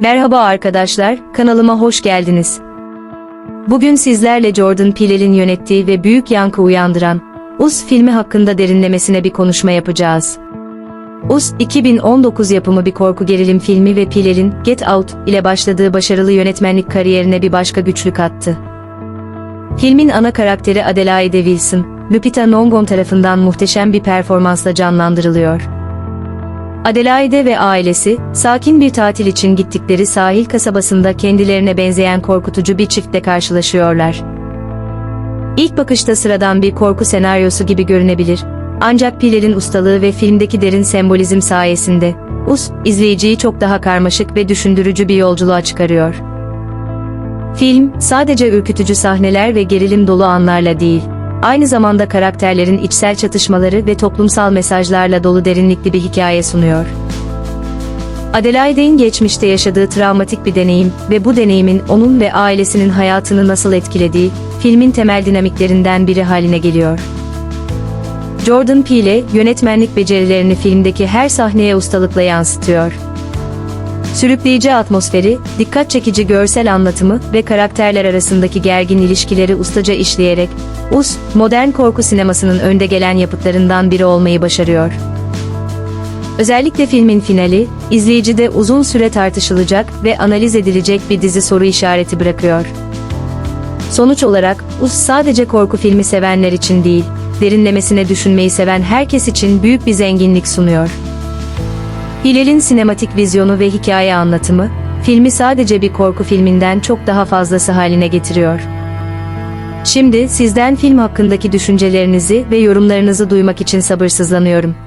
Merhaba arkadaşlar, kanalıma hoş geldiniz. Bugün sizlerle Jordan Peele'in yönettiği ve büyük yankı uyandıran Us filmi hakkında derinlemesine bir konuşma yapacağız. Us, 2019 yapımı bir korku gerilim filmi ve Peele'in Get Out ile başladığı başarılı yönetmenlik kariyerine bir başka güçlük kattı. Filmin ana karakteri Adelaide Wilson, Lupita Nyong'o tarafından muhteşem bir performansla canlandırılıyor. Adelaide ve ailesi, sakin bir tatil için gittikleri sahil kasabasında kendilerine benzeyen korkutucu bir çiftle karşılaşıyorlar. İlk bakışta sıradan bir korku senaryosu gibi görünebilir. Ancak Piler'in ustalığı ve filmdeki derin sembolizm sayesinde, Us, izleyiciyi çok daha karmaşık ve düşündürücü bir yolculuğa çıkarıyor. Film, sadece ürkütücü sahneler ve gerilim dolu anlarla değil, aynı zamanda karakterlerin içsel çatışmaları ve toplumsal mesajlarla dolu derinlikli bir hikaye sunuyor. Adelaide'in geçmişte yaşadığı travmatik bir deneyim ve bu deneyimin onun ve ailesinin hayatını nasıl etkilediği, filmin temel dinamiklerinden biri haline geliyor. Jordan Peele, yönetmenlik becerilerini filmdeki her sahneye ustalıkla yansıtıyor. Sürükleyici atmosferi, dikkat çekici görsel anlatımı ve karakterler arasındaki gergin ilişkileri ustaca işleyerek, Us, modern korku sinemasının önde gelen yapıtlarından biri olmayı başarıyor. Özellikle filmin finali, izleyicide uzun süre tartışılacak ve analiz edilecek bir dizi soru işareti bırakıyor. Sonuç olarak, Us sadece korku filmi sevenler için değil, derinlemesine düşünmeyi seven herkes için büyük bir zenginlik sunuyor. Hilal'in sinematik vizyonu ve hikaye anlatımı, filmi sadece bir korku filminden çok daha fazlası haline getiriyor. Şimdi sizden film hakkındaki düşüncelerinizi ve yorumlarınızı duymak için sabırsızlanıyorum.